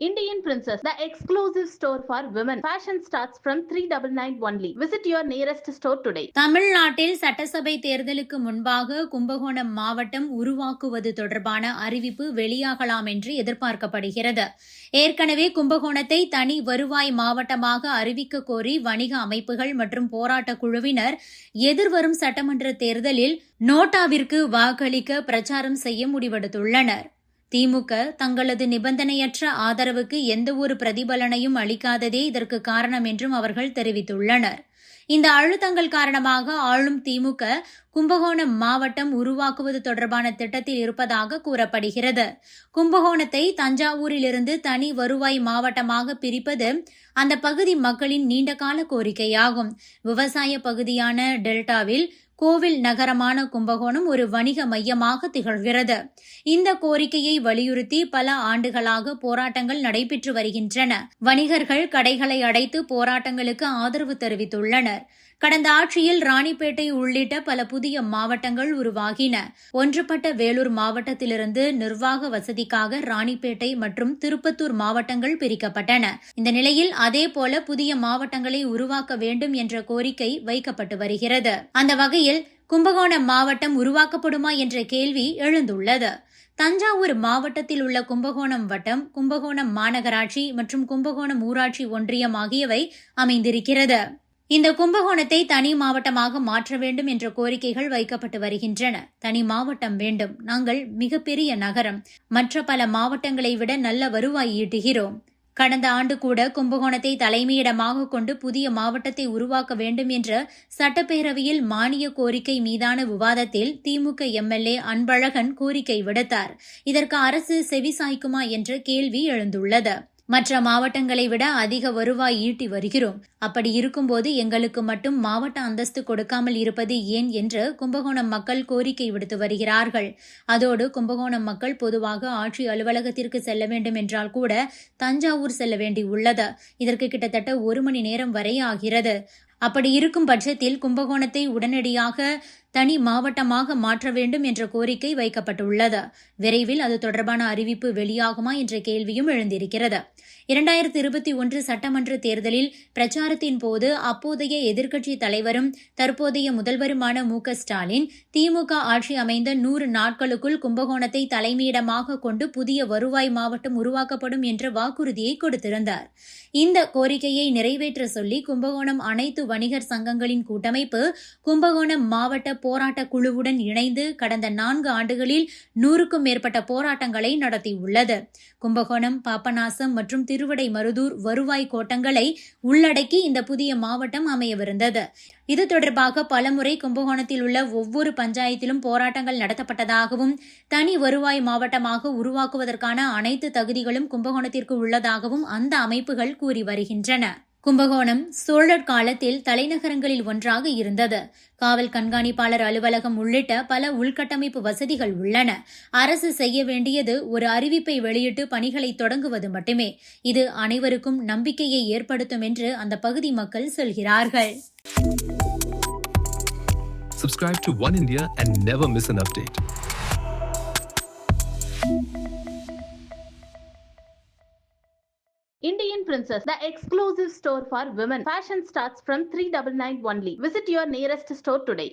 Indian Princess, the exclusive store for women. Fashion starts from 399 only. Visit your nearest store today. தமிழ்நாட்டில் சட்டசபை தேர்தலுக்கு முன்பாக கும்பகோணம் மாவட்டம் உருவாக்குவது தொடர்பான அறிவிப்பு வெளியாகலாம் என்று எதிர்பார்க்கப்படுகிறது ஏற்கனவே கும்பகோணத்தை தனி வருவாய் மாவட்டமாக அறிவிக்க கோரி வணிக அமைப்புகள் மற்றும் போராட்டக் குழுவினர் எதிர்வரும் சட்டமன்ற தேர்தலில் நோட்டாவிற்கு வாக்களிக்க பிரச்சாரம் செய்ய முடிவெடுத்துள்ளனர் திமுக தங்களது நிபந்தனையற்ற ஆதரவுக்கு எந்தவொரு பிரதிபலனையும் அளிக்காததே இதற்கு காரணம் என்றும் அவர்கள் தெரிவித்துள்ளனர். இந்த அழுத்தங்கள் காரணமாக ஆளும் திமுக கும்பகோணம் மாவட்டம் உருவாக்குவது தொடர்பான திட்டத்தில் இருப்பதாக கூறப்படுகிறது. கும்பகோணத்தை தஞ்சாவூரிலிருந்து தனி வருவாய் மாவட்டமாக பிரிப்பது அந்த பகுதி மக்களின் நீண்டகால கோரிக்கையாகும். விவசாய பகுதியான டெல்டாவில் கோவில் நகரமான கும்பகோணம் ஒரு வணிக மையமாக திகழ்கிறது. இந்த கோரிக்கையை வலியுறுத்தி பல ஆண்டுகளாக போராட்டங்கள் நடைபெற்று வருகின்றன. வணிகர்கள் கடைகளை அடைத்து போராட்டங்களுக்கு ஆதரவு தெரிவித்துள்ளனர். கடந்த ஆட்சியில் ராணிப்பேட்டை உள்ளிட்ட பல புதிய மாவட்டங்கள் உருவாகின. ஒன்றுபட்ட வேலூர் மாவட்டத்திலிருந்து நிர்வாக வசதிக்காக ராணிப்பேட்டை மற்றும் திருப்பத்தூர் மாவட்டங்கள் பிரிக்கப்பட்டன. இந்த நிலையில் அதேபோல புதிய மாவட்டங்களை உருவாக்க வேண்டும் என்ற கோரிக்கை வைக்கப்பட்டு வருகிறது. அந்த வகையில் கும்பகோணம் மாவட்டம் உருவாக்கப்படுமா என்ற கேள்வி எழுந்துள்ளது. தஞ்சாவூர் மாவட்டத்தில் உள்ள கும்பகோணம் வட்டம் கும்பகோணம் மாநகராட்சி மற்றும் கும்பகோணம் ஊராட்சி ஒன்றியம் ஆகியவை அமைந்திருக்கிறது. இந்த கும்பகோணத்தை தனி மாவட்டமாக மாற்ற வேண்டும் என்ற கோரிக்கைகள் வைக்கப்பட்டு வருகின்றன. தனி மாவட்டம் வேண்டும். நாங்கள் மிகப்பெரிய நகரம். மற்ற பல மாவட்டங்களை விட நல்ல வருவாய் ஈட்டுகிறோம். கடந்த ஆண்டு கூட கும்பகோணத்தை தலைமையிடமாக கொண்டு புதிய மாவட்டத்தை உருவாக்க வேண்டும் என்ற சட்டப்பேரவையில் மானிய கோரிக்கை மீதான விவாதத்தில் திமுக எம்எல்ஏ அன்பழகன் கோரிக்கை விடுத்தார். இதற்கு அரசு செவிசாய்க்குமா என்ற கேள்வி எழுந்துள்ளது. மற்ற மாவட்டங்களை விட அதிக வருவாய் ஈட்டி வருகிறோம். அப்படி இருக்கும்போது எங்களுக்கு மட்டும் மாவட்ட அந்தஸ்து கொடுக்காமல் இருப்பது ஏன் என்று கும்பகோணம் மக்கள் கோரிக்கை விடுத்து வருகிறார்கள். அதோடு கும்பகோணம் மக்கள் பொதுவாக ஆட்சி அலுவலகத்திற்கு செல்ல வேண்டும் என்றால் கூட தஞ்சாவூர் செல்ல வேண்டி உள்ளது. இதற்கு கிட்டத்தட்ட ஒரு மணி நேரம் வரை ஆகிறது அப்படி இருக்கும் பட்சத்தில் கும்பகோணத்தை உடனடியாக தனி மாவட்டமாக மாற்ற வேண்டும் என்ற கோரிக்கை வைக்கப்பட்டுள்ளது. விரைவில் அது தொடர்பான அறிவிப்பு வெளியாகுமா என்ற கேள்வியும் எழுந்திருக்கிறது. இரண்டாயிரத்தி இருபத்தி ஒன்று சட்டமன்ற தேர்தலில் பிரச்சாரத்தின் போது அப்போதைய எதிர்க்கட்சி தலைவரும் தற்போதைய முதல்வருமான மு ஸ்டாலின் திமுக ஆட்சி அமைந்த நூறு நாட்களுக்குள் கும்பகோணத்தை தலைமையிடமாக கொண்டு புதிய வருவாய் மாவட்டம் உருவாக்கப்படும் என்ற வாக்குறுதியை கொடுத்திருந்தார். இந்த கோரிக்கையை நிறைவேற்ற சொல்லி கும்பகோணம் அனைத்து வணிகர் சங்கங்களின் கூட்டமைப்பு கும்பகோணம் மாவட்ட போராட்ட குழுவுடன் இணைந்து கடந்த நான்கு ஆண்டுகளில் நூறுக்கும் மேற்பட்ட போராட்டங்களை நடத்தியுள்ளது. கும்பகோணம் பாபநாசம் மற்றும் திருவடை மருதூர் வருவாய் கோட்டங்களை உள்ளடக்கி இந்த புதிய மாவட்டம் அமையவிருந்தது. இது தொடர்பாக பலமுறை கும்பகோணத்தில் உள்ள ஒவ்வொரு பஞ்சாயத்திலும் போராட்டங்கள் நடத்தப்பட்டதாகவும் தனி வருவாய் மாவட்டமாக உருவாக்குவதற்கான அனைத்து தகுதிகளும் கும்பகோணத்திற்கு உள்ளதாகவும் அந்த அமைப்புகள் கூறி வருகின்றன. கும்பகோணம் சோழர் காலத்தில் தலைநகரங்களில் ஒன்றாக இருந்தது. காவல் கண்காணிப்பாளர் அலுவலகம் உள்ளிட்ட பல உள்கட்டமைப்பு வசதிகள் உள்ளன. அரசு செய்ய வேண்டியது ஒரு அறிவிப்பை வெளியிட்டு பணிகளை தொடங்குவது மட்டுமே. இது அனைவருக்கும் நம்பிக்கையை ஏற்படுத்தும் என்று அந்த பகுதி மக்கள் சொல்கிறார்கள். Subscribe to One India and never miss an update. Indian Princess, the exclusive store for women. Fashion starts from 399 only. Visit your nearest store today.